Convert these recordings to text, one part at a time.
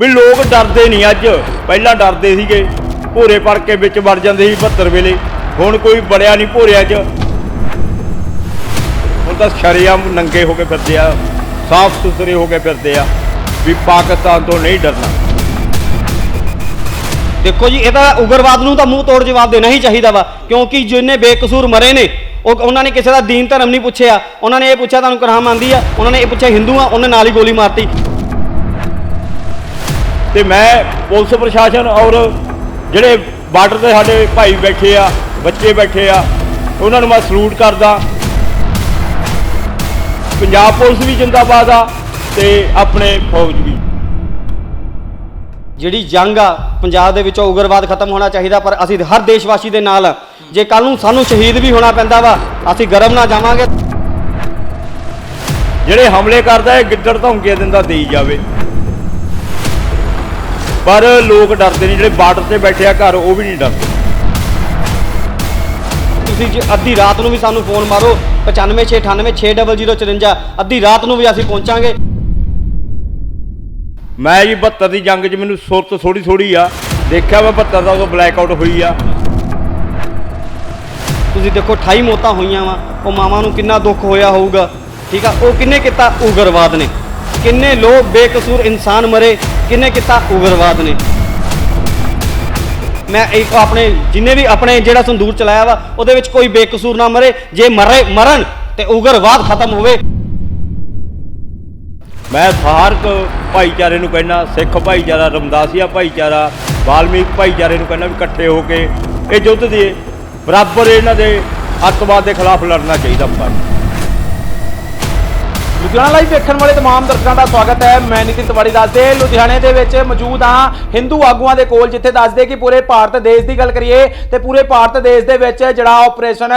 ਵੀ ਲੋਕ ਡਰਦੇ ਨਹੀਂ ਅੱਜ। ਪਹਿਲਾਂ ਡਰਦੇ ਸੀਗੇ। ਭੋਰੇ ਪੜ ਕੇ ਵਿੱਚ ਵੜ ਜਾਂਦੇ ਸੀ 72 ਵੇਲੇ। ਹੁਣ ਕੋਈ ਬੜਿਆ ਨਹੀਂ ਭੋਰਿਆਂ 'ਚ ਹੁਣ ਤਾਂ ਸ਼ਰੇਆਮ ਨੰਗੇ ਹੋ ਕੇ ਫਿਰਦੇ ਆ। ਸਾਫ਼ ਸੁਥਰੇ ਹੋ ਕੇ ਫਿਰਦੇ ਆ। ਵੀ ਪਾਕਿਸਤਾਨ ਤੋਂ ਨਹੀਂ ਡਰਨਾ। ਦੇਖੋ ਜੀ, ਇਹ ਤਾਂ ਉਗਰਵਾਦ ਨੂੰ ਤਾਂ ਮੂੰਹ ਤੋੜ ਜਵਾਬ ਦੇਣਾ ਹੀ ਚਾਹੀਦਾ ਵਾ। ਕਿਉਂਕਿ ਜਿੰਨੇ ਬੇਕਸੂਰ ਮਰੇ ਨੇ, ਉਹ ਉਹਨਾਂ ਨੇ ਕਿਸੇ ਦਾ ਦੀਨ ਧਰਮ ਨਹੀਂ ਪੁੱਛਿਆ। ਉਹਨਾਂ ਨੇ ਇਹ ਪੁੱਛਿਆ ਤੁਹਾਨੂੰ ਕਰਾਮ ਆਂਦੀ ਆ, ਉਹਨਾਂ ਨੇ ਇਹ ਪੁੱਛਿਆ ਹਿੰਦੂ ਆ ਉਹਨੇ ਨਾਲ ਹੀ ਗੋਲੀ ਮਾਰਤੀ। ਤੇ ਮੈਂ ਪੁਲਿਸ ਪ੍ਰਸ਼ਾਸਨ ਔਰ ਜਿਹੜੇ ਬਾਰਡਰ ਤੇ ਸਾਡੇ ਭਾਈ ਬੈਠੇ ਆ ਬੱਚੇ ਬੈਠੇ ਆ ਉਹਨਾਂ ਨੂੰ ਮੈਂ ਸਲੂਟ ਕਰਦਾ। ਪੰਜਾਬ ਪੁਲਿਸ ਵੀ ਜਿੰਦਾਬਾਦ ਆ ਤੇ ਆਪਣੇ ਫੌਜ ਵੀ। ਜਿਹੜੀ ਜੰਗ ਆ ਪੰਜਾਬ ਦੇ ਵਿੱਚੋਂ ਉਗਰਵਾਦ ਖਤਮ ਹੋਣਾ ਚਾਹੀਦਾ ਪਰ ਅਸੀਂ ਹਰ ਦੇਸ਼ਵਾਸੀ ਦੇ ਨਾਲ। ਜੇ ਕੱਲ ਨੂੰ ਸਾਨੂੰ ਸ਼ਹੀਦ ਵੀ ਹੋਣਾ ਪੈਂਦਾ ਵਾ ਅਸੀਂ ਗਰਮ ਨਾ ਜਾਵਾਂਗੇ। ਜਿਹੜੇ ਹਮਲੇ ਕਰਦਾ ਇਹ ਗਿੱਦੜ ਧਮਕੀਆਂ ਦਿੰਦਾ ਦੇਈ ਜਾਵੇ। ਪਰ ਲੋਕ ਡਰਦੇ ਨੇ, ਜਿਹੜੇ ਬਾਰਡਰ ਤੇ ਬੈਠੇ ਆ ਘਰ, ਉਹ ਵੀ ਨਹੀਂ ਡਰਦੇ। ਤੁਸੀਂ ਜੇ ਅੱਧੀ ਰਾਤ ਨੂੰ ਵੀ ਸਾਨੂੰ ਫੋਨ ਮਾਰੋ 9568960054 ਅੱਧੀ ਰਾਤ ਨੂੰ ਵੀ ਅਸੀਂ ਪਹੁੰਚਾਂਗੇ। ਮੈਂ ਜੀ 72 ਦੀ ਜੰਗ 'ਚ ਮੈਨੂੰ ਸੁਰਤ ਥੋੜੀ ਥੋੜੀ ਆ। ਦੇਖਿਆ ਮੈਂ 72 ਦਾ ਉਦੋਂ ਬਲੈਕ ਆਊਟ ਹੋਈ ਆ। ਤੁਸੀਂ ਦੇਖੋ 28 ਮੌਤਾਂ ਹੋਈਆਂ ਵਾ। ਉਹ ਮਾਵਾਂ ਨੂੰ ਕਿੰਨਾ ਦੁੱਖ ਹੋਇਆ ਹੋਊਗਾ। ਠੀਕ ਆ, ਉਹ ਕਿੰਨੇ ਕੀਤਾ? ਉਗਰਵਾਦ ਨੇ। ਕਿੰਨੇ ਲੋਕ ਬੇਕਸੂਰ ਇਨਸਾਨ ਮਰੇ, ਕਿੰਨੇ ਕੀਤਾ ਉਗਰਵਾਦ ਨੇ। ਮੈਂ ਇੱਕ ਆਪਣੇ, ਜਿੰਨੇ ਵੀ ਆਪਣੇ ਜਿਹੜਾ ਸੰਦੂਰ ਚਲਾਇਆ ਵਾ, ਉਹਦੇ ਵਿੱਚ ਕੋਈ ਬੇਕਸੂਰ ਨਾ ਮਰੇ। ਜੇ ਮਰੇ, ਮਰਨ ਤੇ ਉਗਰਵਾਦ ਖਤਮ ਹੋਵੇ। ਮੈਂ ਸਾਰਕ ਭਾਈਚਾਰੇ ਨੂੰ ਕਹਿੰਦਾ, ਸਿੱਖ ਭਾਈਚਾਰਾ, ਰਮਦਾਸੀਆ ਭਾਈਚਾਰਾ, ਵਾਲਮੀਕ ਭਾਈਚਾਰੇ ਨੂੰ ਕਹਿੰਦਾ ਵੀ ਇਕੱਠੇ ਹੋ ਕੇ ਇਹ ਯੁੱਧ ਦੇ ਬਰਾਬਰ ਇਹਨਾਂ ਦੇ ਅੱਤਵਾਦ ਦੇ ਖਿਲਾਫ ਲੜਨਾ ਚਾਹੀਦਾ ਆਪਾਂ ਲੁਧਿਆਣਾ ਲਾਈਵ ਵੇਖਣ ਵਾਲੇ ਤਮਾਮ ਦਰਸ਼ਕਾਂ ਦਾ ਸਵਾਗਤ ਹੈ। ਮੈਂ ਨਿਤਿਨ ਤਿਵਾੜੀ ਦੱਸਦੇ ਲੁਧਿਆਣੇ ਦੇ ਵਿੱਚ ਮੌਜੂਦ ਹਾਂ। ਹਿੰਦੂ ਆਗੂਆਂ ਦੇ ਕੋਲ ਜਿੱਥੇ ਦੱਸਦੇ ਕਿ ਪੂਰੇ ਭਾਰਤ ਦੇਸ਼ ਦੀ ਗੱਲ ਕਰੀਏ ਤੇ ਪੂਰੇ ਭਾਰਤ ਦੇਸ਼ ਦੇ ਵਿੱਚ ਜਿਹੜਾ ਆਪਰੇਸ਼ਨ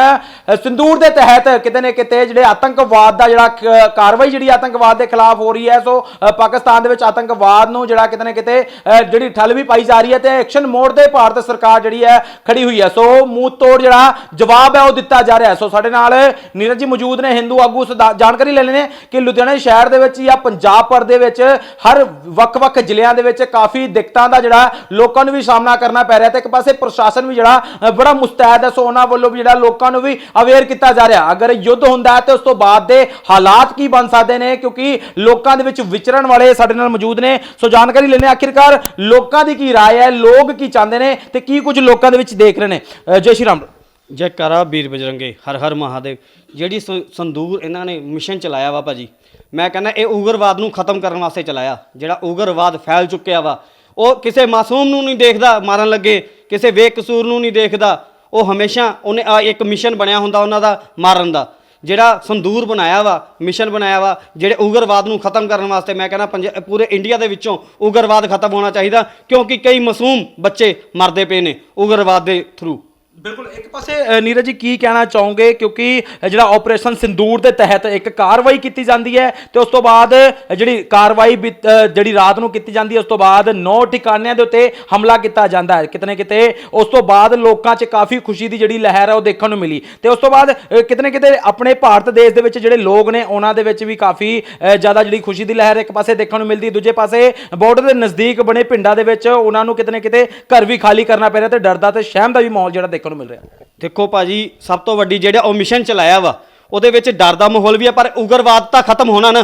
ਸਿੰਦੂਰ ਦੇ ਤਹਿਤ ਕਿਤੇ ਨਾ ਕਿਤੇ ਜਿਹੜੇ ਆਤੰਕਵਾਦ ਦਾ ਜਿਹੜਾ ਕਾਰਵਾਈ ਜਿਹੜੀ ਆਤੰਕਵਾਦ ਦੇ ਖਿਲਾਫ ਹੋ ਰਹੀ ਹੈ, ਸੋ ਪਾਕਿਸਤਾਨ ਦੇ ਵਿੱਚ ਆਤੰਕਵਾਦ ਨੂੰ ਜਿਹੜਾ ਕਿਤੇ ਨਾ ਕਿਤੇ ਜਿਹੜੀ ਠੱਲ ਵੀ ਪਾਈ ਜਾ ਰਹੀ ਹੈ ਤੇ ਐਕਸ਼ਨ ਮੋਡ ਦੇ ਭਾਰਤ ਸਰਕਾਰ ਜਿਹੜੀ ਹੈ ਖੜੀ ਹੋਈ ਹੈ। ਸੋ, ਮੂੰਹ ਤੋੜ ਜਿਹੜਾ ਜਵਾਬ ਹੈ ਉਹ ਦਿੱਤਾ ਜਾ ਰਿਹਾ ਸੋ, ਸਾਡੇ ਨਾਲ ਨੀਰਜ ਜੀ ਮੌਜੂਦ ਨੇ। ਹਿੰਦੂ ਆਗੂ, ਉਸ ਜਾਣਕਾਰੀ ਲੈ ਲੈਣੇ ਕਿ ਲੁਧਿਆਣਾ ਸ਼ਹਿਰ ਦੇ ਵਿੱਚ ਜਾਂ ਪੰਜਾਬ ਭਰ ਦੇ ਵਿੱਚ ਹਰ ਵੱਖ-ਵੱਖ ਜ਼ਿਲ੍ਹਿਆਂ ਦੇ ਵਿੱਚ ਕਾਫੀ ਦਿੱਕਤਾਂ ਦਾ ਜਿਹੜਾ ਲੋਕਾਂ ਨੂੰ ਵੀ ਸਾਹਮਣਾ ਕਰਨਾ ਪੈ ਰਿਹਾ ਤੇ ਇੱਕ ਪਾਸੇ ਪ੍ਰਸ਼ਾਸਨ ਵੀ ਜਿਹੜਾ ਬੜਾ ਮੁਸਤੈਦ ਹੈ, ਸੋ ਉਹਨਾਂ ਵੱਲੋਂ ਵੀ ਜਿਹੜਾ ਲੋਕਾਂ ਨੂੰ ਵੀ ਅਵੇਅਰ ਕੀਤਾ ਜਾ ਰਿਹਾ। ਅਗਰ ਯੁੱਧ ਹੁੰਦਾ ਹੈ ਤੇ ਉਸ ਤੋਂ ਬਾਅਦ ਦੇ ਹਾਲਾਤ ਕੀ ਬਣ ਸਕਦੇ ਨੇ, ਕਿਉਂਕਿ ਲੋਕਾਂ ਦੇ ਵਿੱਚ ਵਿਚਰਨ ਵਾਲੇ ਸਾਡੇ ਨਾਲ ਮੌਜੂਦ ਨੇ। ਸੋ ਜਾਣਕਾਰੀ ਲੈਣੇ ਆਖਿਰਕਾਰ ਲੋਕਾਂ ਦੀ ਕੀ ਰਾਏ ਹੈ, ਲੋਕ ਕੀ ਚਾਹੁੰਦੇ ਨੇ ਤੇ ਕੀ ਕੁਝ ਲੋਕਾਂ ਦੇ ਵਿੱਚ ਦੇਖ ਰਹੇ ਨੇ। ਜੈ ਸ਼੍ਰੀ ਰਾਮ। ਜੈ ਵੀਰ ਬਜਰੰਗੇ, ਹਰ ਹਰ ਮਹਾਦੇਵ। ਜਿਹੜੀ ਸ- ਸੰਦੂਰ ਇਹਨਾਂ ਨੇ ਮਿਸ਼ਨ ਚਲਾਇਆ ਵਾ ਭਾਜੀ। ਮੈਂ ਕਹਿੰਦਾ ਇਹ ਉਗਰਵਾਦ ਨੂੰ ਖਤਮ ਕਰਨ ਵਾਸਤੇ ਚਲਾਇਆ। ਜਿਹੜਾ ਉਗਰਵਾਦ ਫੈਲ ਚੁੱਕਿਆ ਵਾ, ਉਹ ਕਿਸੇ ਮਾਸੂਮ ਨੂੰ ਨਹੀਂ ਦੇਖਦਾ, ਮਾਰਨ ਲੱਗੇ। ਕਿਸੇ ਬੇਕਸੂਰ ਨੂੰ ਨਹੀਂ ਦੇਖਦਾ। ਉਹ ਹਮੇਸ਼ਾ ਉਹਨੇ ਆ ਇੱਕ ਮਿਸ਼ਨ ਬਣਿਆ ਹੁੰਦਾ ਉਹਨਾਂ ਦਾ, ਮਾਰਨ ਦਾ। ਜਿਹੜਾ ਸੰਦੂਰ ਬਣਾਇਆ ਵਾ ਮਿਸ਼ਨ ਬਣਾਇਆ ਵਾ, ਜਿਹੜੇ ਉਗਰਵਾਦ ਨੂੰ ਖਤਮ ਕਰਨ ਵਾਸਤੇ ਮੈਂ ਕਹਿੰਦਾ ਪੰਜ- ਪੂਰੇ ਇੰਡੀਆ ਦੇ ਵਿੱਚੋਂ ਉਗਰਵਾਦ ਖਤਮ ਹੋਣਾ ਚਾਹੀਦਾ। ਕਿਉਂਕਿ ਕਈ ਮਾਸੂਮ ਬੱਚੇ ਮਰਦੇ ਪਏ ਨੇ ਉਗਰਵਾਦ ਦੇ ਥਰੂ ਬਿਲਕੁਲ ਇੱਕ ਪਾਸੇ ਨੀਰਜ ਜੀ ਕੀ ਕਹਿਣਾ ਚਾਹੋਗੇ? ਕਿਉਂਕਿ ਜਿਹੜਾ ਆਪਰੇਸ਼ਨ ਸਿੰਦੂਰ ਦੇ ਤਹਿਤ ਇੱਕ ਕਾਰਵਾਈ ਕੀਤੀ ਜਾਂਦੀ ਹੈ ਤੇ ਉਸ ਤੋਂ ਬਾਅਦ ਜਿਹੜੀ ਕਾਰਵਾਈ ਵੀ, ਜਿਹੜੀ ਰਾਤ ਨੂੰ ਕੀਤੀ ਜਾਂਦੀ ਹੈ ਉਸ ਤੋਂ ਬਾਅਦ ਨੌ ਠਿਕਾਣਿਆਂ ਦੇ ਉੱਤੇ ਹਮਲਾ ਕੀਤਾ ਜਾਂਦਾ ਹੈ। ਕਿਤੇ ਨਾ ਕਿਤੇ ਉਸ ਤੋਂ ਬਾਅਦ ਲੋਕਾਂ 'ਚ ਕਾਫੀ ਖੁਸ਼ੀ ਦੀ ਜਿਹੜੀ ਲਹਿਰ ਹੈ ਉਹ ਦੇਖਣ ਨੂੰ ਮਿਲੀ। ਤੇ ਉਸ ਤੋਂ ਬਾਅਦ ਅ, ਕਿਤੇ ਨਾ ਕਿਤੇ ਆਪਣੇ ਭਾਰਤ ਦੇਸ਼ ਦੇ ਵਿੱਚ ਜਿਹੜੇ ਲੋਕ ਨੇ ਉਹਨਾਂ ਦੇ ਵਿੱਚ ਵੀ ਕਾਫੀ ਜ਼ਿਆਦਾ ਜਿਹੜੀ ਖੁਸ਼ੀ ਦੀ ਲਹਿਰ ਇੱਕ ਪਾਸੇ ਦੇਖਣ ਨੂੰ ਮਿਲਦੀ ਦੂਜੇ ਪਾਸੇ ਬਾਰਡਰ ਦੇ ਨਜ਼ਦੀਕ ਬਣੇ ਪਿੰਡਾਂ ਦੇ ਵਿੱਚ ਉਹਨਾਂ ਨੂੰ ਕਿਤੇ ਨਾ ਕਿਤੇ ਘਰ ਵੀ ਖਾਲੀ ਕਰਨਾ ਪੈ ਰਿਹਾ ਤੇ ਡਰ ਦਾ ਤੇ ਸ਼ਹਿਮ ਦਾ ਵੀ ਮਾਹੌਲ ਜਿਹੜਾ ਦੇਖ ਦੇਖਣ ਨੂੰ ਮਿਲ ਰਿਹਾ। ਦੇਖੋ ਭਾਜੀ, ਸਭ ਤੋਂ ਵੱਡੀ ਜਿਹੜਾ ਉਹ ਮਿਸ਼ਨ ਚਲਾਇਆ ਵਾ, ਉਹਦੇ ਵਿੱਚ ਡਰ ਦਾ ਮਾਹੌਲ ਵੀ ਆ, ਪਰ ਉਗਰਵਾਦ ਤਾਂ ਖਤਮ ਹੋਣਾ ਨਾ।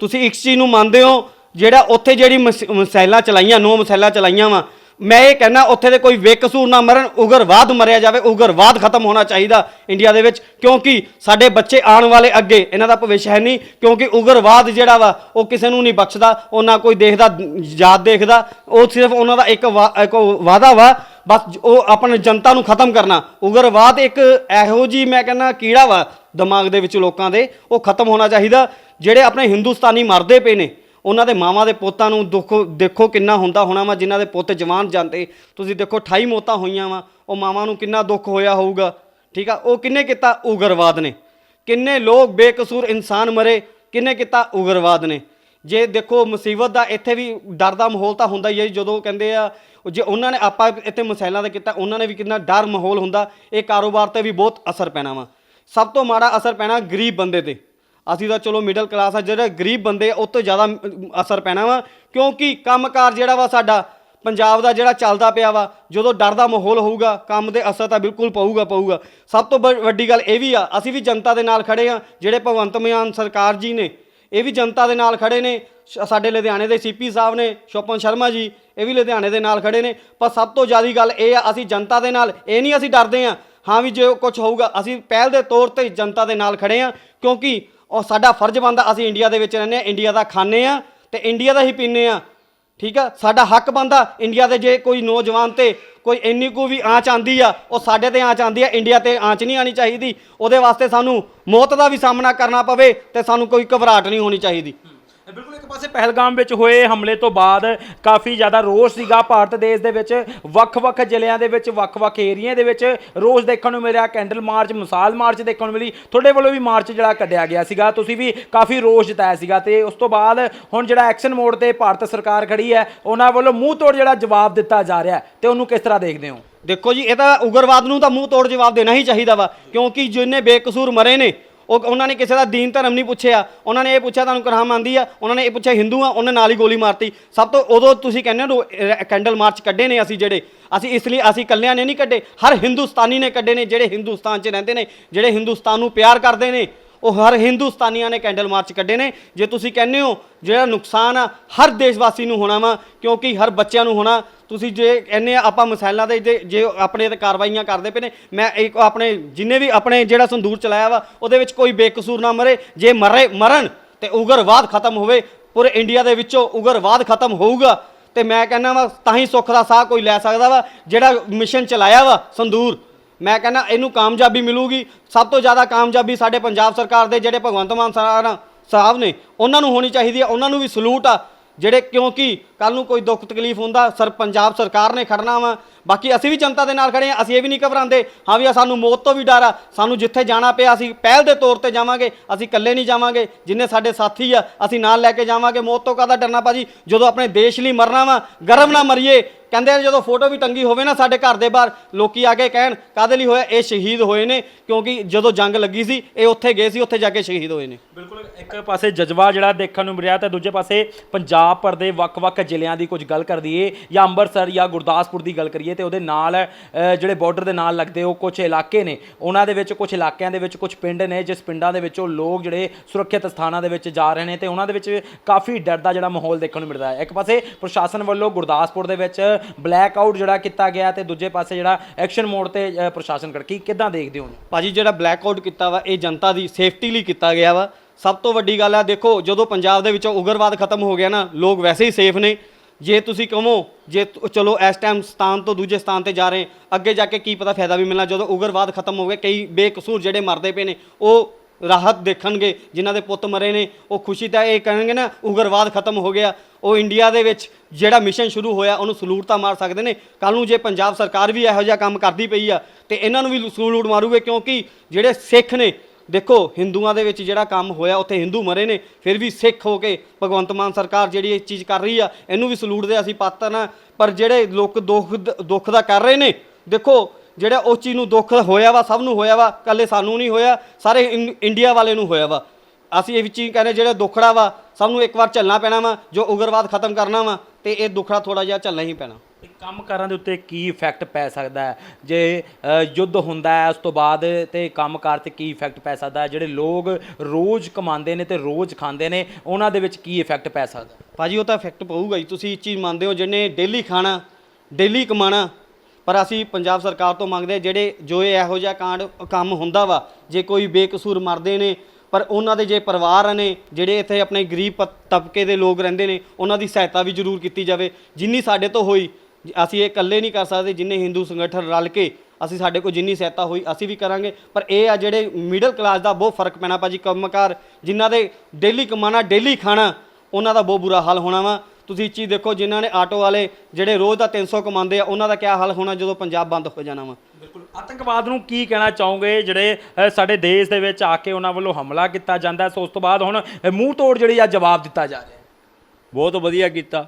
ਤੁਸੀਂ ਇੱਕ ਚੀਜ਼ ਨੂੰ ਮੰਨਦੇ ਹੋ, ਜਿਹੜਾ ਉੱਥੇ ਜਿਹੜੀ ਮਸ- ਮਿਸਾਈਲਾਂ ਚਲਾਈਆਂ, ਨੋ ਮਿਸਾਈਲਾਂ ਚਲਾਈਆਂ ਵਾ ਮੈਂ ਇਹ ਕਹਿੰਦਾ, ਉੱਥੇ ਦੇ ਕੋਈ ਬੇਕਸੂਰ ਨਾ ਮਰਨ ਉਗਰਵਾਦ ਮਰਿਆ ਜਾਵੇ ਉਗਰਵਾਦ ਖਤਮ ਹੋਣਾ ਚਾਹੀਦਾ ਇੰਡੀਆ ਦੇ ਵਿੱਚ, ਕਿਉਂਕਿ ਸਾਡੇ ਬੱਚੇ ਆਉਣ ਵਾਲੇ ਅੱਗੇ, ਇਹਨਾਂ ਦਾ ਭਵਿੱਖ ਹੈ ਨਹੀਂ, ਕਿਉਂਕਿ ਉਗਰਵਾਦ ਜਿਹੜਾ ਵਾ, ਉਹ ਕਿਸੇ ਨੂੰ ਨਹੀਂ ਬਖਸ਼ਦਾ, ਉਹ ਨਾ ਕੋਈ ਦੇਖਦਾ, ਯਾਦ ਦੇਖਦਾ, ਉਹ ਸਿਰਫ ਉਹਨਾਂ ਦਾ ਇੱਕ ਵਾ- ਇੱਕ ਵਾਦਾ ਵਾ, ਬਸ ਉਹ ਆਪਣੀ ਜਨਤਾ ਨੂੰ ਖਤਮ ਕਰਨਾ। ਉਗਰਵਾਦ ਇੱਕ ਇਹੋ ਜੀ ਮੈਂ ਕਹਿੰਦਾ, ਕੀੜਾ ਵਾ ਦਿਮਾਗ ਦੇ ਵਿੱਚ ਲੋਕਾਂ ਦੇ, ਉਹ ਖਤਮ ਹੋਣਾ ਚਾਹੀਦਾ, ਜਿਹੜੇ ਆਪਣੇ ਹਿੰਦੁਸਤਾਨੀ ਮਰਦੇ ਪਏ ਨੇ। ਉਹਨਾਂ ਦੇ ਮਾਵਾਂ ਦੇ ਪੋਤਾਂ ਨੂੰ ਦੁੱਖ ਦੇਖੋ ਕਿੰਨਾ ਹੁੰਦਾ ਹੋਣਾ ਵਾ ਜਿਨ੍ਹਾਂ ਦੇ ਪੁੱਤ ਜਵਾਨ ਜਾਂਦੇ। ਤੁਸੀਂ ਦੇਖੋ 28 ਮੌਤਾਂ ਹੋਈਆਂ ਵਾ ਉਹ ਮਾਵਾਂ ਨੂੰ ਕਿੰਨਾ ਦੁੱਖ ਹੋਇਆ ਹੋਊਗਾ। ਠੀਕ ਆ ਉਹ ਕਿੰਨੇ ਕੀਤਾ? ਉਗਰਵਾਦ ਨੇ। ਕਿੰਨੇ ਲੋਕ ਬੇਕਸੂਰ ਇਨਸਾਨ ਮਰੇ ਕਿੰਨੇ ਕੀਤਾ? ਉਗਰਵਾਦ ਨੇ। ਜੇ ਦੇਖੋ ਮੁਸੀਬਤ ਦਾ ਇੱਥੇ ਵੀ ਡਰ ਦਾ ਮਾਹੌਲ ਤਾਂ ਹੁੰਦਾ ਹੀ ਹੈ ਜੀ, ਜਦੋਂ ਕਹਿੰਦੇ ਆ ਜੇ ਉਹਨਾਂ ਨੇ ਆਪਾਂ ਇੱਥੇ ਮਸੈਲਾਂ ਦਾ ਕੀਤਾ ਉਹਨਾਂ ਨੇ ਵੀ ਕਿੰਨਾ ਡਰ ਮਾਹੌਲ ਹੁੰਦਾ ਇਹ ਕਾਰੋਬਾਰ ਤੇ ਵੀ ਬਹੁਤ ਅਸਰ ਪੈਣਾ ਵਾ। ਸਭ ਤੋਂ ਮਾੜਾ ਅਸਰ ਪੈਣਾ ਗਰੀਬ ਬੰਦੇ ਤੇ। ਅਸੀਂ ਤਾਂ ਚਲੋ ਮਿਡਲ ਕਲਾਸ ਆ, ਜਿਹੜੇ ਗਰੀਬ ਬੰਦੇ ਉਹ ਤੋਂ ਜ਼ਿਆਦਾ ਅਸਰ ਪੈਣਾ ਵਾ। ਕਿਉਂਕਿ ਕੰਮਕਾਰ ਜਿਹੜਾ ਵਾ ਸਾਡਾ, ਪੰਜਾਬ ਦਾ ਜਿਹੜਾ ਚੱਲਦਾ ਪਿਆ ਵਾ, ਜਦੋਂ ਡਰ ਦਾ ਮਾਹੌਲ ਹੋਊਗਾ, ਕੰਮ ਦੇ ਅਸਰ ਤਾਂ ਬਿਲਕੁਲ ਪਊਗਾ ਪਊਗਾ। ਸਭ ਤੋਂ ਬ- ਵੱਡੀ ਗੱਲ ਇਹ ਵੀ ਆ, ਅਸੀਂ ਵੀ ਜਨਤਾ ਦੇ ਨਾਲ ਖੜੇ ਆ, ਜਿਹੜੇ ਭਗਵੰਤ ਮਾਨ ਸਰਕਾਰ ਜੀ ਨੇ, ਇਹ ਵੀ ਜਨਤਾ ਦੇ ਨਾਲ ਖੜੇ ਨੇ। ਸ਼- ਸਾਡੇ ਲੁਧਿਆਣੇ ਦੇ ਸੀਪੀ ਸਾਹਿਬ ਨੇ ਸ਼ੋਪਨ ਸ਼ਰਮਾ ਜੀ, ਇਹ ਵੀ ਲੁਧਿਆਣੇ ਦੇ ਨਾਲ ਖੜੇ ਨੇ। ਪਰ ਸਭ ਤੋਂ ਜ਼ਿਆਦਾ ਗੱਲ ਇਹ ਆ, ਅਸੀਂ ਜਨਤਾ ਦੇ ਨਾਲ, ਇਹ ਨਹੀਂ ਅਸੀਂ ਡਰਦੇ ਆ, ਹਾਂ ਵੀ ਜੇ ਕੁਝ ਹੋਊਗਾ, ਅਸੀਂ ਪਹਿਲ ਦੇ ਤੌਰ ਤੇ ਜਨਤਾ ਦੇ ਨਾਲ ਖੜੇ ਆ, ਕਿਉਂਕਿ ਉਹ ਸਾਡਾ ਫਰਜ਼ ਬਣਦਾ ਅਸੀਂ ਇੰਡੀਆ ਦੇ ਵਿੱਚ ਰਹਿੰਦੇ ਆ ਇੰਡੀਆ ਦਾ ਖਾਂਦੇ ਆ ਤੇ ਇੰਡੀਆ ਦਾ ਹੀ ਪੀਂਦੇ ਆ ਠੀਕ ਆ? ਸਾਡਾ ਹੱਕ ਬਣਦਾ ਇੰਡੀਆ ਦੇ ਜੇ ਕੋਈ ਨੌਜਵਾਨ ਤੇ ਕੋਈ ਇੰਨੀ ਕੋ ਵੀ ਆਂਚ ਆਂਦੀ ਆ, ਉਹ ਸਾਡੇ ਤੇ ਆਂਚ ਆਂਦੀ ਆ, ਇੰਡੀਆ ਤੇ ਆਂਚ ਨਹੀਂ ਆਣੀ ਚਾਹੀਦੀ। ਉਹਦੇ ਵਾਸਤੇ ਸਾਨੂੰ ਮੌਤ ਦਾ ਵੀ ਸਾਹਮਣਾ ਕਰਨਾ ਪਵੇ ਤੇ ਸਾਨੂੰ ਕੋਈ ਘਬਰਾਹਟ ਨਹੀਂ ਹੋਣੀ ਚਾਹੀਦੀ। ਬਿਲਕੁਲ ਇੱਕ ਪਾਸੇ ਪਹਿਲਗਾਮ ਵਿੱਚ ਹੋਏ ਹਮਲੇ ਤੋਂ ਬਾਅਦ ਕਾਫੀ ਜ਼ਿਆਦਾ ਰੋਸ ਸੀਗਾ। ਭਾਰਤ ਦੇਸ਼ ਦੇ ਵਿੱਚ ਵੱਖ-ਵੱਖ ਜ਼ਿਲ੍ਹਿਆਂ ਦੇ ਵਿੱਚ, ਵੱਖ-ਵੱਖ ਏਰੀਆ ਦੇ ਵਿੱਚ ਰੋਸ ਦੇਖਣ ਨੂੰ ਮਿਲਿਆ। ਕੈਂਡਲ ਮਾਰਚ, ਮਿਸਾਲ ਮਾਰਚ ਦੇਖਣ ਨੂੰ ਮਿਲੀ। ਤੁਹਾਡੇ ਵੱਲੋਂ ਵੀ ਮਾਰਚ ਜਿਹੜਾ ਕੱਢਿਆ ਗਿਆ ਸੀਗਾ। ਤੁਸੀਂ ਵੀ ਕਾਫੀ ਰੋਸ ਜਤਾਇਆ ਸੀਗਾ ਤੇ ਉਸ ਤੋਂ ਬਾਅਦ ਹੁਣ ਜਿਹੜਾ ਐਕਸ਼ਨ ਮੋਡ ਤੇ ਭਾਰਤ ਸਰਕਾਰ ਖੜੀ ਹੈ, ਉਹਨਾਂ ਵੱਲੋਂ ਮੂੰਹ ਤੋੜ ਜਿਹੜਾ ਜਵਾਬ ਦਿੱਤਾ ਜਾ ਰਿਹਾ ਹੈ। ਤੇ ਉਹਨੂੰ ਕਿਸ ਤਰ੍ਹਾਂ ਦੇਖਦੇ ਹੋ? ਦੇਖੋ ਜੀ, ਇਹ ਤਾਂ ਉਗਰਵਾਦ ਨੂੰ ਤਾਂ ਮੂੰਹ ਤੋੜ ਜਵਾਬ ਦੇਣਾ ਹੀ ਚਾਹੀਦਾ ਵਾ, ਕਿਉਂਕਿ ਜਿੰਨੇ ਬੇਕਸੂਰ ਮਰੇ ਨੇ ਉਹ ਉਹਨਾਂ ਨੇ ਕਿਸੇ ਦਾ ਦੀਨ ਧਰਮ ਨਹੀਂ ਪੁੱਛਿਆ। ਉਹਨਾਂ ਨੇ ਇਹ ਪੁੱਛਿਆ, ਤੁਹਾਨੂੰ ਕਰਹਾਮ ਆਂਦੀ ਆ? ਉਹਨਾਂ ਨੇ ਇਹ ਪੁੱਛਿਆ, ਹਿੰਦੂ ਆ? ਉਹਨੇ ਨਾਲ ਹੀ ਗੋਲੀ ਮਾਰਤੀ। ਸਭ ਤੋਂ ਉਦੋਂ ਤੁਸੀਂ ਕਹਿੰਦੇ ਹੋ ਕੈਂਡਲ ਮਾਰਚ ਕੱਢੇ ਨੇ ਅਸੀਂ ਜਿਹੜੇ। ਅਸੀਂ ਇਸ ਲਈ ਅਸੀਂ ਇਕੱਲਿਆਂ ਨੇ ਨਹੀਂ ਕੱਢੇ। ਹਰ ਹਿੰਦੁਸਤਾਨੀ ਨੇ ਕੱਢੇ ਨੇ ਜਿਹੜੇ ਹਿੰਦੁਸਤਾਨ 'ਚ ਰਹਿੰਦੇ ਨੇ, ਜਿਹੜੇ ਹਿੰਦੁਸਤਾਨ ਨੂੰ ਪਿਆਰ ਕਰਦੇ ਨੇ। ਉਹ ਹਰ ਹਿੰਦੁਸਤਾਨੀਆਂ ਨੇ ਕੈਂਡਲ ਮਾਰਚ ਕੱਢੇ ਨੇ। ਜੇ ਤੁਸੀਂ ਕਹਿੰਦੇ ਹੋ, ਜਿਹੜਾ ਨੁਕਸਾਨ ਆ, ਹਰ ਦੇਸ਼ਵਾਸੀ ਨੂੰ ਹੋਣਾ ਵਾ, ਕਿਉਂਕਿ ਹਰ ਬੱਚਿਆਂ ਨੂੰ ਹੋਣਾ ਤੁਸੀਂ ਜੇ ਕਹਿੰਦੇ ਆ ਆਪਾਂ ਮਸਾਇਲਾਂ ਦੇ ਜੇ- ਜੇ ਆਪਣੇ ਤੇ ਕਾਰਵਾਈਆਂ ਕਰਦੇ ਪਏ ਨੇ, ਮੈਂ ਇੱਕ ਆਪਣੇ ਜਿੰਨੇ ਵੀ ਆਪਣੇ ਜਿਹੜਾ ਸੰਦੂਰ ਚਲਾਇਆ ਵਾ, ਉਹਦੇ ਵਿੱਚ ਕੋਈ ਬੇਕਸੂਰ ਨਾ ਮਰੇ। ਜੇ ਮਰੇ ਮਰਨ ਤੇ ਉਗਰਵਾਦ ਖਤਮ ਹੋਵੇ, ਪੂਰੇ ਇੰਡੀਆ ਦੇ ਵਿੱਚੋਂ ਉਗਰਵਾਦ ਖਤਮ ਹੋਊਗਾ। ਤੇ ਮੈਂ ਕਹਿੰਦਾ ਵਾ, ਤਾਂ ਹੀ ਸੁੱਖ ਦਾ ਸਾਹ ਕੋਈ ਲੈ ਸਕਦਾ ਵਾ, ਜਿਹੜਾ ਮਿਸ਼ਨ ਚਲਾਇਆ ਵਾ ਸੰਦੂਰ। ਮੈਂ ਕਹਿੰਦਾ ਇਹਨੂੰ ਕਾਮਯਾਬੀ ਮਿਲੂਗੀ। ਸਭ ਤੋਂ ਜ਼ਿਆਦਾ ਕਾਮਯਾਬੀ ਸਾਡੇ ਪੰਜਾਬ ਸਰਕਾਰ ਦੇ ਜਿਹੜੇ ਭਗਵੰਤ ਮਾਨ ਸਾਹਿਬ ਨੇ, ਉਹਨਾਂ ਨੂੰ ਹੋਣੀ ਚਾਹੀਦੀ ਹੈ ਉਹਨਾਂ ਨੂੰ ਵੀ ਸਲੂਟ ਆ। ਜਿਹੜੇ ਕਿਉਂਕਿ ਕੱਲ ਨੂੰ ਕੋਈ ਦੁੱਖ ਤਕਲੀਫ ਹੁੰਦਾ, ਸਰ ਪੰਜਾਬ ਸਰਕਾਰ ਨੇ ਖੜਨਾ ਵਾ, ਬਾਕੀ ਅਸੀਂ ਵੀ ਜਨਤਾ ਦੇ ਨਾਲ ਖੜੇ ਆ ਅਸੀਂ ਇਹ ਵੀ ਨਹੀਂ ਘਬਰਾਉਂਦੇ, ਹਾਂ ਵੀ ਆ ਸਾਨੂੰ ਮੌਤ ਤੋਂ ਵੀ ਡਰ ਆ, ਸਾਨੂੰ ਜਿੱਥੇ ਜਾਣਾ ਪਿਆ ਅਸੀਂ ਪਹਿਲ ਦੇ ਤੌਰ ਤੇ ਜਾਵਾਂਗੇ, ਅਸੀਂ ਇਕੱਲੇ ਨਹੀਂ ਜਾਵਾਂਗੇ, ਜਿੰਨੇ ਸਾਡੇ ਸਾਥੀ ਆ, ਅਸੀਂ ਨਾਲ ਲੈ ਕੇ ਜਾਵਾਂਗੇ, ਮੌਤ ਤੋਂ ਕਾਹਦਾ ਡਰਨਾ ਭਾਜੀ? ਜਦੋਂ ਆਪਣੇ ਦੇਸ਼ ਲਈ ਮਰਨਾ ਵਾ ਗਰਮ ਨਾ ਮਰੀਏ ਕਹਿੰਦੇ ਜਦੋਂ ਫੋਟੋ ਵੀ ਟੰਗੀ ਹੋਵੇ ਨਾ ਸਾਡੇ ਘਰ ਦੇ ਬਾਹਰ, ਲੋਕੀ ਆ ਕੇ ਕਹਿਣ ਕਾਦੇ ਲਈ ਹੋਇਆ? ਇਹ ਸ਼ਹੀਦ ਹੋਏ ਨੇ, ਕਿਉਂਕਿ ਜਦੋਂ ਜੰਗ ਲੱਗੀ ਸੀ, ਇਹ ਉੱਥੇ ਗਏ ਸੀ, ਉੱਥੇ ਜਾ ਕੇ ਸ਼ਹੀਦ ਹੋਏ ਨੇ। ਬਿਲਕੁਲ, ਇੱਕ ਪਾਸੇ ਜਜ਼ਬਾ ਜਿਹੜਾ ਦੇਖਣ ਨੂੰ ਮਿਲਿਆ ਤੇ ਦੂਜੇ ਪਾਸੇ ਪੰਜਾਬ ਭਰ ਦੇ ਵੱਖ-ਵੱਖ ਜ਼ਿਲ੍ਹਿਆਂ ਦੀ ਕੁਝ ਗੱਲ ਕਰ ਦਈਏ ਜਾਂ ਅੰਮ੍ਰਿਤਸਰ ਜਾਂ ਗੁਰਦਾਸਪੁਰ ਦੀ ਗੱਲ ਕਰੀਏ ਤੇ ਉਹਦੇ ਨਾਲ ਜਿਹੜੇ ਬਾਰਡਰ ਦੇ ਨਾਲ ਲੱਗਦੇ ਉਹ ਕੁਝ ਇਲਾਕੇ ਨੇ। ਉਹਨਾਂ ਦੇ ਵਿੱਚ ਕੁਝ ਇਲਾਕਿਆਂ ਦੇ ਵਿੱਚ ਕੁਝ ਪਿੰਡ ਨੇ, ਜਿਸ ਪਿੰਡਾਂ ਦੇ ਵਿੱਚੋਂ ਲੋਕ ਜਿਹੜੇ ਸੁਰੱਖਿਅਤ ਸਥਾਨਾਂ ਦੇ ਵਿੱਚ ਜਾ ਰਹੇ ਨੇ ਤੇ ਉਹਨਾਂ ਦੇ ਵਿੱਚ ਕਾਫੀ ਡਰ ਦਾ ਜਿਹੜਾ ਮਾਹੌਲ ਦੇਖਣ ਨੂੰ ਮਿਲਦਾ ਹੈ। ਇੱਕ ਪਾਸੇ ਪ੍ਰਸ਼ਾਸਨ ਵੱਲੋਂ ਗੁਰਦਾਸਪੁਰ ਦੇ ਵਿੱਚ ਬਲੈਕ ਆਊਟ ਜਿਹੜਾ ਕੀਤਾ ਗਿਆ ਤੇ ਦੂਜੇ ਪਾਸੇ ਜਿਹੜਾ ਐਕਸ਼ਨ ਮੋਡ ਤੇ ਅ, ਪ੍ਰਸ਼ਾਸਨ ਖੜਕੀ ਕਿੱਦਾਂ ਦੇਖਦੇ ਹੋ? ਭਾਜੀ ਜਿਹੜਾ ਬਲੈਕ ਆਊਟ ਕੀਤਾ ਵਾ ਇਹ ਜਨਤਾ ਦੀ ਸੇਫਟੀ ਲਈ ਕੀਤਾ ਗਿਆ ਵਾ। ਸਭ ਤੋਂ ਵੱਡੀ ਗੱਲ ਆ ਦੇਖੋ ਜਦੋਂ ਪੰਜਾਬ ਦੇ ਵਿੱਚੋਂ ਉਗਰਵਾਦ ਖਤਮ ਹੋ ਗਿਆ ਨਾ ਲੋਕ ਵੈਸੇ ਹੀ ਸੇਫ ਨੇ। ਜੇ ਤੁਸੀਂ ਕਹੋ ਜੇ ਤ- ਚਲੋ ਇਸ ਟਾਈਮ ਸਥਾਨ ਤੋਂ ਦੂਜੇ ਸਥਾਨ ਤੇ ਜਾ ਰਹੇ ਅੱਗੇ ਜਾ ਕੇ ਕੀ ਪਤਾ ਫਾਇਦਾ ਵੀ ਮਿਲਣਾ। ਜਦੋਂ ਉਗਰਵਾਦ ਖਤਮ ਹੋ ਗਿਆ ਕਈ ਬੇਕਸੂਰ ਜਿਹੜੇ ਮਰਦੇ ਪਏ ਨੇ ਉਹ ਰਾਹਤ ਦੇਖਣਗੇ, ਜਿਨ੍ਹਾਂ ਦੇ ਪੁੱਤ ਮਰੇ ਨੇ, ਉਹ ਖੁਸ਼ੀ ਤਾਂ ਇਹ ਕਹਿਣਗੇ ਨਾ, ਉਗਰਵਾਦ ਖਤਮ ਹੋ ਗਿਆ। ਉਹ ਇੰਡੀਆ ਦੇ ਵਿੱਚ ਜਿਹੜਾ ਮਿਸ਼ਨ ਸ਼ੁਰੂ ਹੋਇਆ, ਉਹਨੂੰ ਸਲੂਟ ਤਾਂ ਮਾਰ ਸਕਦੇ ਨੇ। ਕੱਲ ਨੂੰ ਜੇ ਪੰਜਾਬ ਸਰਕਾਰ ਵੀ ਇਹੋ ਜਿਹਾ ਕੰਮ ਕਰਦੀ ਪਈ ਆ, ਤੇ ਇਹਨਾਂ ਨੂੰ ਵੀ ਸਲੂਟ ਮਾਰੂਗੇ, ਕਿਉਂਕਿ ਜਿਹੜੇ ਸਿੱਖ ਨੇ, ਦੇਖੋ, ਹਿੰਦੂਆਂ ਦੇ ਵਿੱਚ ਜਿਹੜਾ ਕੰਮ ਹੋਇਆ, ਉੱਥੇ ਹਿੰਦੂ ਮਰੇ ਨੇ, ਫਿਰ ਵੀ ਸਿੱਖ ਹੋ ਕੇ ਭਗਵੰਤ ਮਾਨ ਸਰਕਾਰ ਜਿਹੜੀ ਇਹ ਚੀਜ਼ ਕਰ ਰਹੀ ਆ, ਇਹਨੂੰ ਵੀ ਸਲੂਟ ਦੇ ਅਸੀਂ ਪਾਤਰ ਨਾ ਪਰ ਜਿਹੜੇ ਲੋਕ ਦੁੱਖ ਦੁੱਖ ਦਾ ਕਰ ਰਹੇ ਨੇ, ਦੇਖੋ ਜਿਹੜਾ ਉਸ ਚੀਜ਼ ਨੂੰ ਦੁੱਖ ਹੋਇਆ ਵਾ ਸਭ ਨੂੰ ਹੋਇਆ ਵਾ ਕੱਲੇ ਸਾਨੂੰ ਨਹੀਂ ਹੋਇਆ ਸਾਰੇ ਇੰ- ਇੰਡੀਆ ਵਾਲੇ ਨੂੰ ਹੋਇਆ ਵਾ। ਅਸੀਂ ਇਹ ਵੀ ਚੀਜ਼ ਕਹਿੰਦੇ ਜਿਹੜਾ ਦੁੱਖੜਾ ਵਾ ਸਭ ਨੂੰ ਇੱਕ ਵਾਰ ਝੱਲਣਾ ਪੈਣਾ ਵਾ ਜੋ ਉਗਰਵਾਦ ਖਤਮ ਕਰਨਾ ਵਾ ਤੇ ਇਹ ਦੁੱਖੜਾ ਥੋੜਾ ਜਿਹਾ ਝੱਲਣਾ ਹੀ ਪੈਣਾ। ਇਹ ਕੰਮ ਕਰਨ ਦੇ ਉੱਤੇ ਕੀ ਇਫੈਕਟ ਪੈ ਸਕਦਾ ਹੈ? ਜੇ ਅ, ਯੁੱਧ ਹੁੰਦਾ ਹੈ ਉਸ ਤੋਂ ਬਾਅਦ ਤੇ ਕੰਮਕਾਰ ਤੇ ਕੀ ਇਫੈਕਟ ਪੈ ਸਕਦਾ ਹੈ? ਜਿਹੜੇ ਲੋਕ ਰੋਜ਼ ਕਮਾਉਂਦੇ ਨੇ ਤੇ ਰੋਜ਼ ਖਾਂਦੇ ਨੇ ਉਹਨਾਂ ਦੇ ਵਿੱਚ ਕੀ ਇਫੈਕਟ ਪੈ ਸਕਦਾ ਹੈ? ਭਾਜੀ ਉਹ ਤਾਂ ਇਫੈਕਟ ਪਊਗਾ ਹੀ। ਤੁਸੀਂ ਇਹ ਚੀਜ਼ ਮੰਨਦੇ ਹੋ ਜਿਹਨੇ ਡੇਲੀ ਖਾਣਾ ਡੇਲੀ ਕਮਾਣਾ ਪਰ ਅਸੀਂ ਪੰਜਾਬ ਸਰਕਾਰ ਤੋਂ ਮੰਗਦੇ ਹਾਂ ਜਿਹੜੇ ਜੋ ਇਹ ਇਹੋ ਜਿਹਾ ਕਾਂਡ, ਕੰਮ ਹੁੰਦਾ ਵਾ, ਜੇ ਕੋਈ ਬੇਕਸੂਰ ਮਰਦੇ ਨੇ, ਪਰ ਉਹਨਾਂ ਦੇ ਜੇ ਪਰਿਵਾਰ ਨੇ, ਜਿਹੜੇ ਇੱਥੇ ਆਪਣੇ ਗਰੀਬ ਪ- ਤਬਕੇ ਦੇ ਲੋਕ ਰਹਿੰਦੇ ਨੇ, ਉਹਨਾਂ ਦੀ ਸਹਾਇਤਾ ਵੀ ਜ਼ਰੂਰ ਕੀਤੀ ਜਾਵੇ। ਜਿੰਨੀ ਸਾਡੇ ਤੋਂ ਹੋਈ, ਅਸੀਂ ਇਹ ਇਕੱਲੇ ਨਹੀਂ ਕਰ ਸਕਦੇ, ਜਿੰਨੇ ਹਿੰਦੂ ਸੰਗਠਨ ਰਲ ਕੇ ਅਸੀਂ ਸਾਡੇ ਕੋਲ ਜਿੰਨੀ ਸਹਾਇਤਾ ਹੋਈ, ਅਸੀਂ ਵੀ ਕਰਾਂਗੇ। ਪਰ ਇਹ ਆ ਜਿਹੜੇ ਮਿਡਲ ਕਲਾਸ ਦਾ ਬਹੁਤ ਫ਼ਰਕ ਪੈਣਾ ਭਾਜੀ, ਕੰਮਕਾਰ, ਜਿਨ੍ਹਾਂ ਦੇ ਡੇਲੀ ਕਮਾਣਾ ਡੇਲੀ ਖਾਣਾ, ਉਹਨਾਂ ਦਾ ਬਹੁਤ ਬੁਰਾ ਹਾਲ ਹੋਣਾ ਵਾ। ਤੁਸੀਂ ਚੀਜ਼ ਦੇਖੋ ਜਿਨ੍ਹਾਂ ਨੇ ਆਟੋ ਵਾਲੇ ਜਿਹੜੇ ਰੋਜ਼ ਦਾ 300 ਕਮਾਉਂਦੇ ਆ ਉਹਨਾਂ ਦਾ ਕੀ ਹਾਲ ਹੋਣਾ ਜਦੋਂ ਪੰਜਾਬ ਬੰਦ ਹੋ ਜਾਣਾ ਵਾ? ਬਿਲਕੁਲ। ਆਤੰਕਵਾਦ ਨੂੰ ਕੀ ਕਹਿਣਾ ਚਾਹੋਗੇ? ਜਿਹੜੇ ਅ, ਸਾਡੇ ਦੇਸ਼ ਦੇ ਵਿੱਚ ਆ ਕੇ ਉਹਨਾਂ ਵੱਲੋਂ ਹਮਲਾ ਕੀਤਾ ਜਾਂਦਾ ਹੈ ਸੋ ਉਸ ਤੋਂ ਬਾਅਦ ਹੁਣ ਅ, ਮੂੰਹ ਤੋੜ ਜਿਹੜੀ ਆ ਜਵਾਬ ਦਿੱਤਾ ਜਾ ਰਿਹਾ। ਹੈ ਬਹੁਤ ਵਧੀਆ ਕੀਤਾ।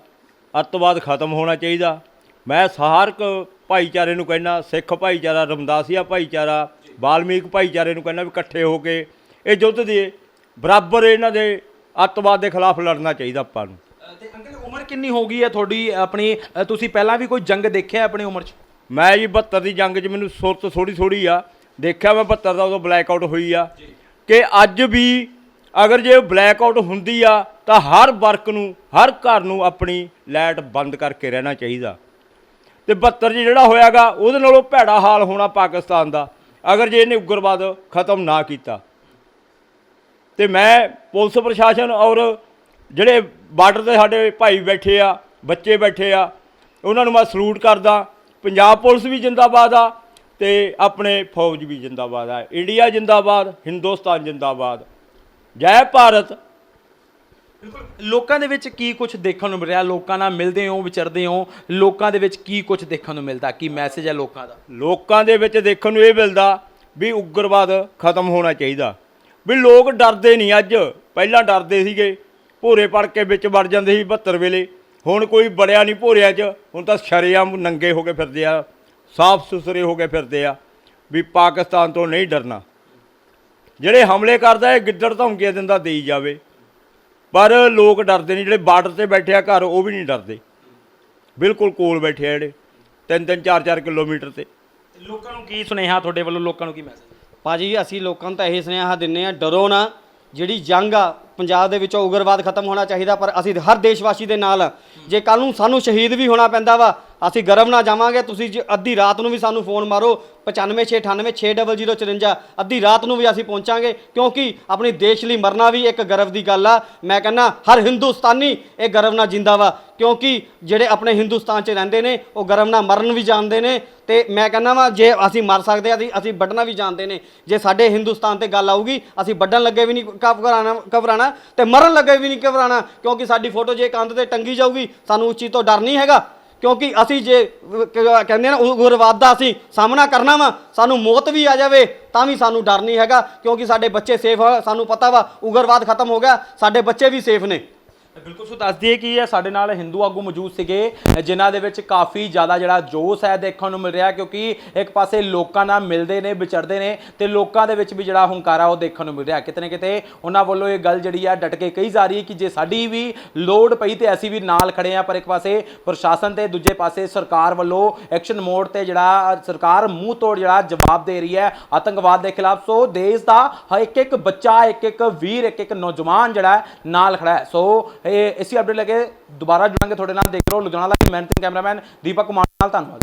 ਅੱਤਵਾਦ ਖਤਮ ਹੋਣਾ ਚਾਹੀਦਾ। ਮੈਂ ਸਹਾਰਕ ਭਾਈਚਾਰੇ ਨੂੰ ਕਹਿੰਦਾ ਸਿੱਖ ਭਾਈਚਾਰਾ ਰਮਦਾਸੀਆ ਭਾਈਚਾਰਾ ਬਾਲਮੀਕ ਭਾਈਚਾਰੇ ਨੂੰ ਕਹਿੰਦਾ ਵੀ ਇਕੱਠੇ ਹੋ ਕੇ ਇਹ ਯੁੱਧ ਦੇ ਬਰਾਬਰ ਇਹਨਾਂ ਦੇ ਅੱਤਵਾਦ ਦੇ ਖਿਲਾਫ ਲੜਨਾ ਚਾਹੀਦਾ ਆਪਾਂ ਨੂੰ। ਤੇ ਅੰਕਲ ਉਮਰ ਕਿੰਨੀ ਹੋ ਗਈ ਹੈ ਤੁਹਾਡੀ ਆਪਣੀ ਅ, ਤੁਸੀਂ ਪਹਿਲਾਂ ਵੀ ਕੋਈ ਜੰਗ ਦੇਖਿਆ ਆਪਣੀ ਉਮਰ 'ਚ? ਮੈਂ ਜੀ 72 ਦੀ ਜੰਗ 'ਚ ਮੈਨੂੰ ਸੁਰਤ ਥੋੜੀ ਥੋੜੀ ਆ। ਦੇਖਿਆ ਮੈਂ 72 ਦਾ ਉਦੋਂ ਬਲੈਕ ਆਊਟ ਹੋਈ ਆ। ਕਿ ਅੱਜ ਵੀ ਅਗਰ ਜੇ ਬਲੈਕ ਆਊਟ ਹੁੰਦੀ ਆ ਤਾਂ ਹਰ ਵਰਕ ਨੂੰ ਹਰ ਘਰ ਨੂੰ ਆਪਣੀ ਲਾਈਟ ਬੰਦ ਕਰਕੇ ਰਹਿਣਾ ਚਾਹੀਦਾ। ਤੇ 72 'ਚ ਜਿਹੜਾ ਹੋਇਆਗਾ ਉਹਦੇ ਨਾਲੋਂ ਭੈੜਾ ਹਾਲ ਹੋਣਾ ਪਾਕਿਸਤਾਨ ਦਾ। ਅਗਰ ਜੇ ਇਹਨੇ ਉਗਰਵਾਦ ਖਤਮ ਨਾ ਕੀਤਾ। ਤੇ ਮੈਂ ਪੁਲਿਸ ਪ੍ਰਸ਼ਾਸਨ ਔਰ ਜਿਹੜੇ ਬਾਰਡਰ ਤੇ ਸਾਡੇ ਭਾਈ ਬੈਠੇ ਆ ਬੱਚੇ ਬੈਠੇ ਆ। ਉਹਨਾਂ ਨੂੰ ਮੈਂ ਸਲੂਟ ਕਰਦਾ। ਪੰਜਾਬ ਪੁਲਿਸ ਵੀ ਜਿੰਦਾਬਾਦ ਆ ਤੇ ਆਪਣੇ ਫੌਜ ਵੀ ਜਿੰਦਾਬਾਦ ਆ। ਇੰਡੀਆ ਜਿੰਦਾਬਾਦ ਹਿੰਦੁਸਤਾਨ ਜਿੰਦਾਬਾਦ। ਜੈ ਭਾਰਤ। ਲੋਕਾਂ ਦੇ ਵਿੱਚ ਕੀ ਕੁਝ ਦੇਖਣ ਨੂੰ ਮਿਲ ਰਿਹਾ ਲੋਕਾਂ ਨਾਲ ਮਿਲਦੇ ਹੋ ਵਿਚਰਦੇ ਹੋ। ਲੋਕਾਂ ਦੇ ਵਿੱਚ ਕੀ ਕੁਝ ਦੇਖਣ ਨੂੰ ਮਿਲਦਾ? ਕੀ ਮੈਸੇਜ ਹੈ ਲੋਕਾਂ ਦਾ? ਲੋਕਾਂ ਦੇ ਵਿੱਚ ਦੇਖਣ ਨੂੰ ਇਹ ਮਿਲਦਾ ਵੀ ਉਗਰਵਾਦ ਖਤਮ ਹੋਣਾ ਚਾਹੀਦਾ। ਵੀ ਲੋਕ ਡਰਦੇ ਨਹੀਂ ਅੱਜ। ਪਹਿਲਾਂ ਡਰਦੇ ਸੀਗੇ। ਭੋਰੇ ਪੜ ਕੇ ਵਿੱਚ ਵੜ ਜਾਂਦੇ ਸੀ 72 ਵੇਲੇ। ਹੁਣ ਕੋਈ ਬੜਿਆ ਨਹੀਂ ਭੋਰਿਆਂ 'ਚ। ਹੁਣ ਤਾਂ ਸ਼ਰੇਆਮ ਨੰਗੇ ਹੋ ਕੇ ਫਿਰਦੇ ਆ ਸਾਫ਼ ਸੁਥਰੇ ਹੋ ਕੇ ਫਿਰਦੇ ਆ ਵੀ ਪਾਕਿਸਤਾਨ ਤੋਂ ਨਹੀਂ ਡਰਨਾ। ਜਿਹੜੇ ਹਮਲੇ ਕਰਦਾ ਇਹ ਗਿੱਦੜ ਧਮਕੀਆਂ ਦਿੰਦਾ ਦੇਈ ਜਾਵੇ। ਪਰ ਲੋਕ ਡਰਦੇ ਨਹੀਂ ਜਿਹੜੇ ਬਾਰਡਰ ਤੇ ਬੈਠੇ ਆ ਘਰ ਉਹ ਵੀ ਨਹੀਂ ਡਰਦੇ। ਬਿਲਕੁਲ ਕੋਲ ਬੈਠੇ ਆ ਜਿਹੜੇ ਤਿੰਨ ਤਿੰਨ ਚਾਰ ਚਾਰ ਕਿਲੋਮੀਟਰ ਤੇ। ਲੋਕਾਂ ਨੂੰ ਕੀ ਸੁਨੇਹਾ ਤੁਹਾਡੇ ਵੱਲੋਂ ਲੋਕਾਂ ਨੂੰ ਕੀ ਮੈਸੇਜ ਭਾਜੀ ਅਸੀਂ ਲੋਕਾਂ ਨੂੰ ਤਾਂ ਇਹ ਸੁਨੇਹਾ ਦਿੰਨੇ ਆ ਡਰੋ ਨਾ। ਜਿਹੜੀ ਜੰਗ ਆ ਪੰਜਾਬ ਦੇ ਵਿੱਚੋਂ ਉਗਰਵਾਦ ਖਤਮ ਹੋਣਾ ਚਾਹੀਦਾ, ਪਰ ਅਸੀਂ ਹਰ ਦੇਸ਼ਵਾਸੀ ਦੇ ਨਾਲ ਜੇ ਕੱਲ ਨੂੰ ਸਾਨੂੰ ਸ਼ਹੀਦ ਵੀ ਹੋਣਾ ਪੈਂਦਾ ਵਾ, ਅਸੀਂ ਗਰਵ ਨਾਲ ਜਾਵਾਂਗੇ। ਤੁਸੀਂ ਜੇ ਅੱਧੀ ਰਾਤ ਨੂੰ ਵੀ ਸਾਨੂੰ ਫੋਨ ਮਾਰੋ 9568960054 ਅੱਧੀ ਰਾਤ ਨੂੰ ਵੀ ਅਸੀਂ ਪਹੁੰਚਾਂਗੇ, ਕਿਉਂਕਿ ਆਪਣੇ ਦੇਸ਼ ਲਈ ਮਰਨਾ ਵੀ ਇੱਕ ਗਰਵ ਦੀ ਗੱਲ ਆ। ਮੈਂ ਕਹਿੰਦਾ, ਹਰ ਹਿੰਦੁਸਤਾਨੀ ਇਹ ਗਰਵ ਨਾਲ ਜਿੰਦਾ ਵਾ, ਕਿਉਂਕਿ ਜਿਹੜੇ ਆਪਣੇ ਹਿੰਦੁਸਤਾਨ 'ਚ ਰਹਿੰਦੇ ਨੇ, ਉਹ ਗਰਵ ਨਾਲ ਮਰਨ ਵੀ ਜਾਣਦੇ ਨੇ। ਤੇ ਮੈਂ ਕਹਿੰਦਾ ਵਾ, ਜੇ ਅਸੀਂ ਮਰ ਸਕਦੇ ਆ, ਅਸੀਂ ਅਸੀਂ ਵੱਢਣਾ ਵੀ ਜਾਣਦੇ ਨੇ। ਜੇ ਸਾਡੇ ਹਿੰਦੁਸਤਾਨ ਤੇ ਗੱਲ ਆਊਗੀ, ਅਸੀਂ ਵੱਢਣ ਲੱਗੇ ਵੀ ਨਹੀਂ ਘਬਰਾਣਾ ਘਬਰਾਣਾ ਤੇ ਮਰਨ ਲੱਗੇ ਵੀ ਨਹੀਂ ਘਬਰਾਣਾ ਕਿਉਂਕਿ ਸਾਡੀ ਫੋਟੋ ਜੇ ਕੰਧ ਤੇ ਟੰਗੀ ਜਾਊਗੀ, ਸਾਨੂੰ ਉਸ ਚੀਜ਼ ਤੋਂ ਡਰ ਨਹੀਂ ਹੈਗਾ। ਕਿਉਂਕਿ ਅਸੀਂ ਜੇ ਕਹਿੰਦੇ ਨਾ ਉਗਰਵਾਦ ਦਾ ਅਸੀਂ ਸਾਹਮਣਾ ਕਰਨਾ ਵਾ, ਸਾਨੂੰ ਮੌਤ ਵੀ ਆ ਜਾਵੇ, ਤਾਂ ਵੀ ਸਾਨੂੰ ਡਰ ਨਹੀਂ ਹੈਗਾ। ਕਿਉਂਕਿ ਸਾਡੇ ਬੱਚੇ ਸੇਫ ਸਾਨੂੰ ਪਤਾ ਵਾ, ਉਗਰਵਾਦ ਖਤਮ ਹੋ ਗਿਆ, ਸਾਡੇ ਬੱਚੇ ਵੀ ਸੇਫ ਨੇ। ਬਿਲਕੁਲ, ਸੋ ਦੱਸ ਦਈਏ ਕਿ ਇਹ ਸਾਡੇ ਨਾਲ ਹਿੰਦੂ ਆਗੂ ਮੌਜੂਦ ਸੀਗੇ, ਜਿਨ੍ਹਾਂ ਦੇ ਵਿੱਚ ਕਾਫੀ ਜ਼ਿਆਦਾ ਜਿਹੜਾ ਜੋਸ਼ ਹੈ ਦੇਖਣ ਨੂੰ ਮਿਲ ਰਿਹਾ, ਕਿਉਂਕਿ ਇੱਕ ਪਾਸੇ ਲੋਕਾਂ ਨਾਲ ਮਿਲਦੇ ਨੇ, ਵਿਚਰਦੇ ਨੇ, ਤੇ ਲੋਕਾਂ ਦੇ ਵਿੱਚ ਵੀ ਜਿਹੜਾ ਹੰਕਾਰਾ ਉਹ ਦੇਖਣ ਨੂੰ ਮਿਲ ਰਿਹਾ। ਕਿਤੇ ਨਾ ਕਿਤੇ ਉਹਨਾਂ ਵੱਲੋਂ ਇਹ ਗੱਲ ਜਿਹੜੀ ਆ ਡਟ ਕੇ ਕਹੀ ਜਾ ਰਹੀ ਹੈ ਕਿ ਜੇ ਸਾਡੀ ਵੀ ਲੋੜ ਪਈ ਤੇ ਅਸੀਂ ਵੀ ਨਾਲ ਖੜੇ ਆ ਪਰ ਇੱਕ ਪਾਸੇ ਪ੍ਰਸ਼ਾਸਨ ਤੇ, ਦੂਜੇ ਪਾਸੇ ਸਰਕਾਰ ਵੱਲੋਂ ਐਕਸ਼ਨ ਮੋਡ ਤੇ ਜਿਹੜਾ ਸਰਕਾਰ ਮੂੰਹ ਤੋੜ ਜਿਹੜਾ ਜਵਾਬ ਦੇ ਰਹੀ ਹੈ ਆਤੰਕਵਾਦ ਦੇ ਖਿਲਾਫ। ਸੋ ਦੇਸ਼ ਦਾ ਹਰ ਇੱਕ ਇੱਕ ਬੱਚਾ, ਇੱਕ ਇੱਕ ਵੀਰ, ਇੱਕ ਇੱਕ ਨੌਜਵਾਨ ਜਿਹੜਾ ਨਾਲ ਖੜਾ ਹੈ। ਸੋ ਇਹ ਇਸੀ ਅਪਡੇਟ ਲੈ ਕੇ ਦੁਬਾਰਾ ਜੁੜਾਂਗੇ ਤੁਹਾਡੇ ਨਾਲ, ਦੇਖ ਰਹੋ ਲੁਧਿਆਣਾ ਲਾਈਵ ਮੈਂ ਕੈਮਰਾਮੈਨ, ਦੀਪਕ ਕੁਮਾਰ ਨਾਲ, ਧੰਨਵਾਦ।